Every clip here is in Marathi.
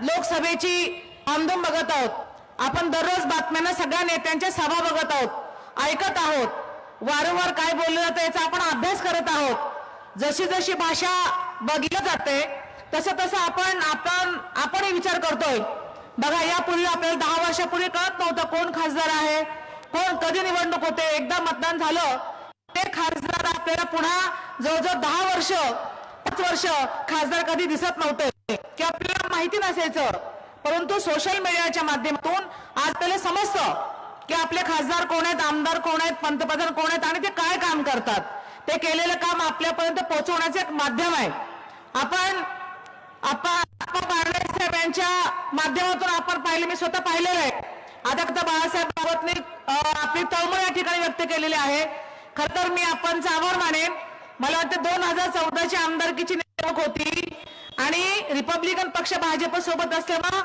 लोकसभेची आमदून बघत आहोत. आपण दररोज बातम्यांना सगळ्या नेत्यांच्या सभा बघत आहोत. ऐकत आहोत. वारंवार काय बोललं जातं याचा आपण अभ्यास करत आहोत. जशी जशी भाषा बघितली जाते तसं तसं आपण आपण आपणही विचार करतोय. बघा यापूर्वी आपल्याला दहा वर्षापूर्वी कळत नव्हतं कोण खासदार आहे कोण कधी निवडणूक होते एकदा मतदान झालं ते खासदार आपल्याला पुन्हा जवळजवळ दहा वर्ष पाच वर्ष खासदार कधी दिसत नव्हते. की आपल्याला माहिती नसायचं. परंतु सोशल मीडियाच्या माध्यमातून आज त्याला समजतं की आपले खासदार कोण आहेत आमदार कोण आहेत पंतप्रधान कोण आहेत आणि ते काय काम करतात. ते केलेलं काम आपल्यापर्यंत पोहोचवण्याचं एक माध्यम आहे. आपण बाळासाहेब यांच्या माध्यमातून आपण पाहिले मी स्वतः पाहिलेलं आहे. आता फक्त बाळासाहेब बाबतने आपली तळमळ या ठिकाणी व्यक्त केलेली आहे. खर तर मी आपणचा आभार मानेन. मला वाटतं दोन हजार चौदाची आमदारकीची निवडणूक होती. आणि रिपब्लिकन पक्ष भाजप सोबत असल्यामुळं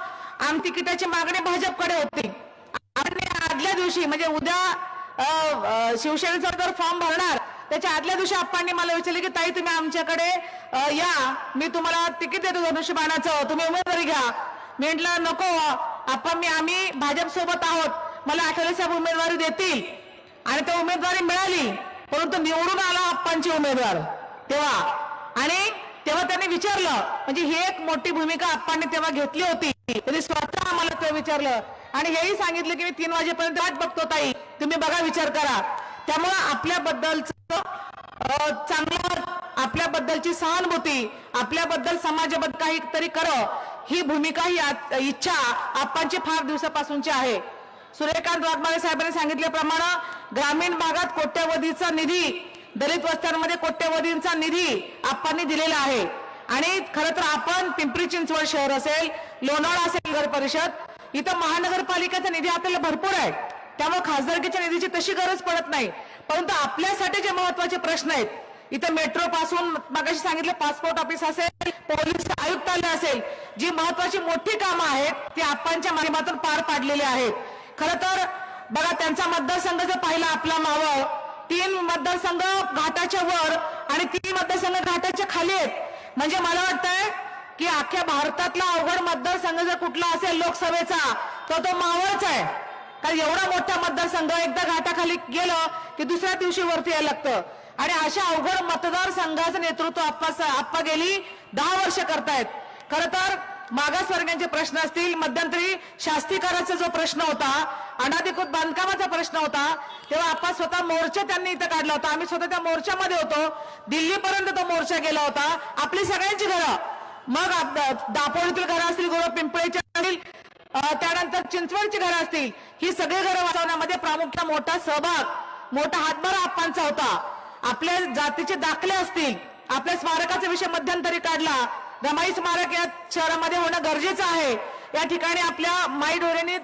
आम तिकिटाची मागणी भाजपकडे होती. आणि आदल्या दिवशी म्हणजे उद्या शिवसेनेचा जर फॉर्म भरणार त्याच्या आदल्या दिवशी आप्पांनी मला विचारले की ताई तुम्ही आमच्याकडे या. मी तुम्हाला तिकीट देतो धनुष्यबाणाचं. तुम्ही उमेदवारी घ्या. मी म्हटलं नको. आपण मी आम्ही भाजप सोबत आहोत. मला आठवले साहेब उमेदवारी देतील. आणि त्या उमेदवारी मिळाली. परंतु निवडून आला आप्पांची उमेदवार. तेव्हा. आणि तेव्हा त्यांनी विचारलं म्हणजे ही एक मोठी भूमिका आप्पांनी तेव्हा घेतली होती. त्यांनी स्वतः आम्हाला ते विचारलं. आणि हेही सांगितलं की मी तीन वाजेपर्यंत वाट बघतो ताई. तुम्ही बघा विचार करा. त्यामुळं आपल्याबद्दलचं चांगलं आपल्याबद्दलची सहानुभूती आपल्याबद्दल समाजाबद्दल काहीतरी कर. ही भूमिका ही इच्छा आप्पांची फार दिवसापासूनची आहे. सूर्यकांत वाघमारे साहेबांनी सांगितल्याप्रमाणे ग्रामीण भागात कोट्यवधीचा निधी दलित वस्त्यांमध्ये कोट्यवधींचा निधी आप्पांनी दिलेला आहे. आणि खरं तर आपण पिंपरी चिंचवड शहर असेल लोणावळा असेल नगर परिषद इथं महानगरपालिकेचा निधी आपल्याला भरपूर आहे. त्यामुळे खासदारकीच्या निधीची तशी गरज पडत नाही. परंतु आपल्यासाठी जे महत्त्वाचे प्रश्न आहेत इथं मेट्रो पासून मगाशी सांगितलं पासपोर्ट ऑफिस असेल पोलीस आयुक्तालय असेल जी महत्वाची मोठी कामं आहेत ती आप्पांच्या माध्यमातून पार पाडलेली आहेत. खरं तर बघा त्यांचा मतदारसंघ जर पाहिला आपला मावळ तीन मतदारसंघ घाटाच्या वर आणि तीन मतदारसंघ घाटाच्या खाली आहेत. म्हणजे मला वाटतंय की अख्ख्या भारतातला अवघड मतदारसंघ जर कुठला असेल लोकसभेचा तर तो मावळच आहे. कारण एवढा मोठा मतदारसंघ एकदा घाटाखाली गेलं की दुसऱ्या दिवशी वरती यायला लागतं. आणि अशा अवघड मतदारसंघाचं नेतृत्व आप्पा आप्पा गेली दहा वर्ष करतायत. खरं तर मागासवर्गीयांचे प्रश्न असतील मध्यंतरी शास्तीकराचा जो प्रश्न होता अनाधिकृत बांधकामाचा प्रश्न होता तेव्हा आपण स्वतः मोर्चा त्यांनी इथं काढला होता. आम्ही स्वतः त्या मोर्चामध्ये होतो. दिल्लीपर्यंत तो मोर्चा गेला होता. आपली सगळ्यांची घरं. मग दापोळीतील घरं असतील गोळ पिंपळीच्या असतील त्यानंतर चिंचवडची घरं असतील ही सगळी घरं वाचवण्यामध्ये प्रामुख्याने मोठा सहभाग मोठा हातभार आप्पांचा होता. आपल्या जातीचे दाखले असतील आपल्या स्मारकाचा विषय मध्यंतरी काढला. रमाई स्मारक या शहरामध्ये होणं गरजेचं आहे. या ठिकाणी आपल्या माई डोरेने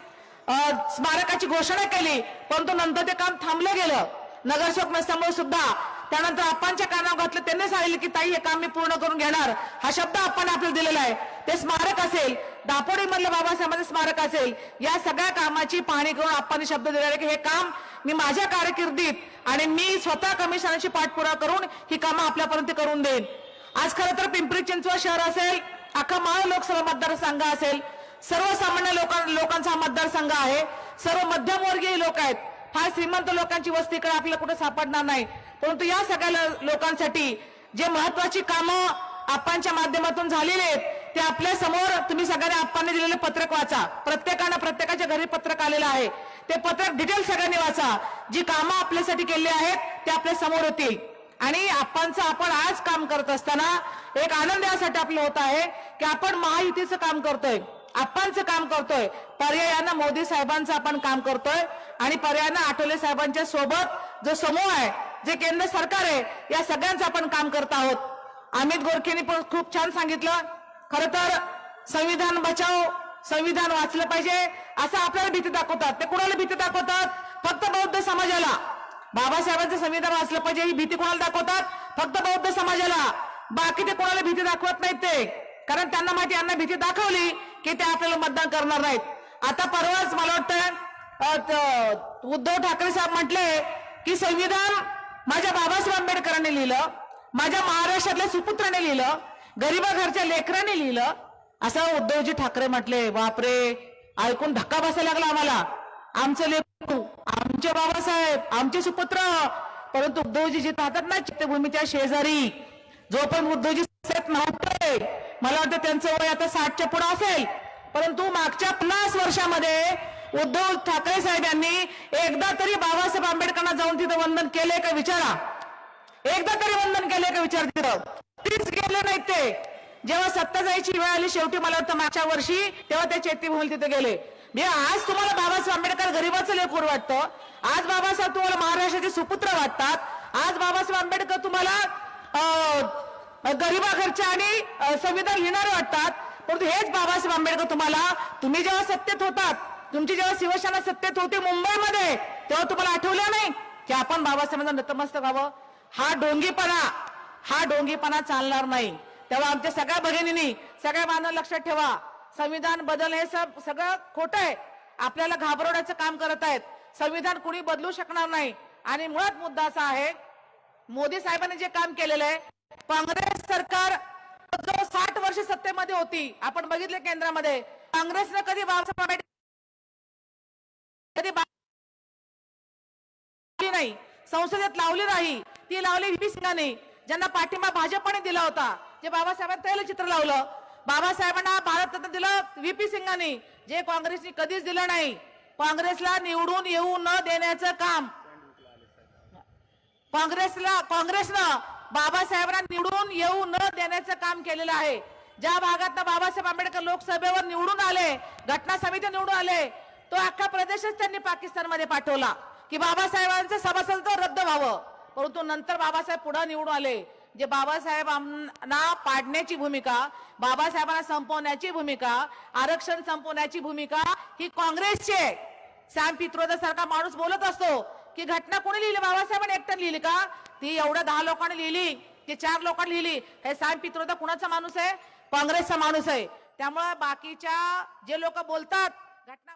स्मारकाची घोषणा केली परंतु नंतर ते काम थांबलं गेलं. नगरसेवक नसल्यामुळे सुद्धा त्यानंतर आपणच्या कानावर घातलं त्यांनी सांगितलं की ताई हे काम मी पूर्ण करून घेणार. हा शब्द आपण आपल्याला दिलेला आहे. ते स्मारक असेल दापोडीमधलं बाबासाहेबांचं स्मारक असेल या सगळ्या कामाची पाहणी करून आप्पांनी शब्द दिलेला आहे की हे काम मी माझ्या कारकिर्दीत आणि मी स्वतः कमिशनरची पाठपुरा करून ही कामं आपल्यापर्यंत करून देईन. आज खरं तर पिंपरी चिंचवड शहर असेल अख्खा माळ लोकसभा मतदारसंघ असेल सर्वसामान्य लोकां लोकांचा हा मतदारसंघ आहे. सर्व मध्यमवर्गीय लोक आहेत. फार श्रीमंत लोकांची वस्ती इकडे आपल्याला कुठे सापडणार नाही. परंतु या सगळ्या लोकांसाठी जे महत्वाची कामं आप्पांच्या माध्यमातून झालेली आहेत ते आपल्यासमोर तुम्ही सगळ्यांनी आप्पांनी दिलेले पत्रक वाचा. प्रत्येकानं प्रत्येकाच्या घरी पत्रक आलेलं आहे. ते पत्रक डिटेल सगळ्यांनी वाचा. जी कामं आपल्यासाठी केली आहेत ते आपल्यासमोर होतील. आणि आप्पांचं आपण आज काम करत असताना एक आनंद यासाठी आपलं होत आहे की आपण महायुतीचं काम करतोय आप्पांचं काम करतोय पर्यायानं मोदी साहेबांचं आपण काम करतोय आणि पर्यायानं आठवले साहेबांच्या सोबत जो समूह आहे जे केंद्र सरकार आहे या सगळ्यांचं आपण काम करत आहोत. अमित गोरखेंनी पण खूप छान सांगितलं खरं तर संविधान बचाव संविधान वाचलं पाहिजे असं आपल्याला भीती दाखवतात. ते कुणाला भीती दाखवतात? फक्त बौद्ध समाजाला. बाबासाहेबांचं संविधान वाचलं पाहिजे ही भीती कोणाला दाखवतात? फक्त बौद्ध समाजाला. बाकी ते कोणाला भीती दाखवत नाहीत ते. कारण त्यांना माहिती यांना भीती दाखवली की ते आपल्याला मतदान करणार नाहीत. आता परवाच मला वाटतं उद्धव ठाकरे साहेब म्हटले की संविधान माझ्या बाबासाहेब आंबेडकरांनी लिहिलं माझ्या महाराष्ट्रातल्या सुपुत्राने लिहिलं गरीबा घरच्या लेकराने लिहिलं. असं उद्धवजी ठाकरे म्हटले बापरे ऐकून धक्का बसायला लागला आम्हाला. आमचं लेख आमचे बाबासाहेब आमचे सुपुत्र. परंतु उद्धवजी जिथे राहतात ना चित्तभूमीच्या शेजारी जो पण उद्धवजी साहेब नव्हते मला वाटतं त्यांचं वय आता साठच्या पुढे असेल. परंतु मागच्या पन्नास वर्षामध्ये उद्धव ठाकरे साहेब यांनी एकदा तरी बाबासाहेब आंबेडकरांना जाऊन तिथं वंदन केले का विचारा? एकदा तरी वंदन केले का विचार तिथं? तीच गेले नाहीत ते. जेव्हा सत्ता जायची वेळ आली शेवटी मला वाटतं मागच्या वर्षी तेव्हा ते चैत्यभूमी तिथे गेले. मी आज तुम्हाला बाबासाहेब आंबेडकर गरीबाचं लेकूर वाटतं. आज बाबासाहेब तुम्हाला महाराष्ट्राचे सुपुत्र वाटतात. आज बाबासाहेब आंबेडकर तुम्हाला अं, गरिबा आणि संविधान लिहिणारे वाटतात. परंतु हेच बाबासाहेब आंबेडकर तुम्हाला तुम्ही जेव्हा सत्तेत होतात तुमची जेव्हा शिवसेना सत्तेत होती मुंबईमध्ये तेव्हा तुम्हाला आठवलं नाही की आपण बाबासाहेबांना नतमस्तक व्हावं? हा डोंगीपणा हा डोंगीपणा चालणार नाही. तेव्हा आमच्या सगळ्या भगिनींनी सगळ्या बांधव लक्षात ठेवा. संविधान बदल हे सब सगळं खोटं आहे. आपल्याला घाबरवण्याचं काम करत आहेत. संविधान कुणी बदलू शकणार नाही. आणि मुळात मुद्दा असा आहे मोदी साहेबांनी जे काम केलेलं आहे काँग्रेस सरकार जो साठ वर्ष सत्तेमध्ये होती आपण बघितले केंद्रामध्ये काँग्रेसनं कधी बाबासाहेब आंबेडकर कधी नाही संसदेत लावली नाही ती लावली व्ही. सिंगाने ज्यांना पाठिंबा भाजपने दिला होता जे बाबासाहेबांनी तैलचित्र लावलं बाबासाहेबांना भारतरत्न दिलं व्हीपी सिंगांनी जे काँग्रेसने कधीच दिलं नाही. काँग्रेसला निवडून येऊ न देण्याचं काम. काँग्रेसला काँग्रेसनं बाबासाहेबांना निवडून येऊ न देण्याचं काम केलेलं आहे. ज्या भागात बाबासाहेब आंबेडकर लोकसभेवर निवडून आले घटना समिती निवडून आले तो अख्खा प्रदेशच त्यांनी पाकिस्तानमध्ये पाठवला. की बाबासाहेबांचं सभासदत्व रद्द व्हावं. परंतु नंतर बाबासाहेब पुढे निवडून आले. जे बाबासाहेबांना पाडण्याची भूमिका बाबासाहेबांना संपवण्याची भूमिका आरक्षण संपवण्याची भूमिका ही काँग्रेसची आहे. सॅम पित्रोदा सारखा माणूस बोलत असतो की घटना कोणी लिहिली? बाबासाहेबांनी एकट्याने लिहिली का? ती एवढ्या दहा लोकांनी लिहिली ती चार लोकांनी लिहिली. हे सॅम पित्रोदा कुणाचा माणूस आहे? काँग्रेसचा माणूस आहे. त्यामुळे बाकीच्या जे लोक बोलतात घटना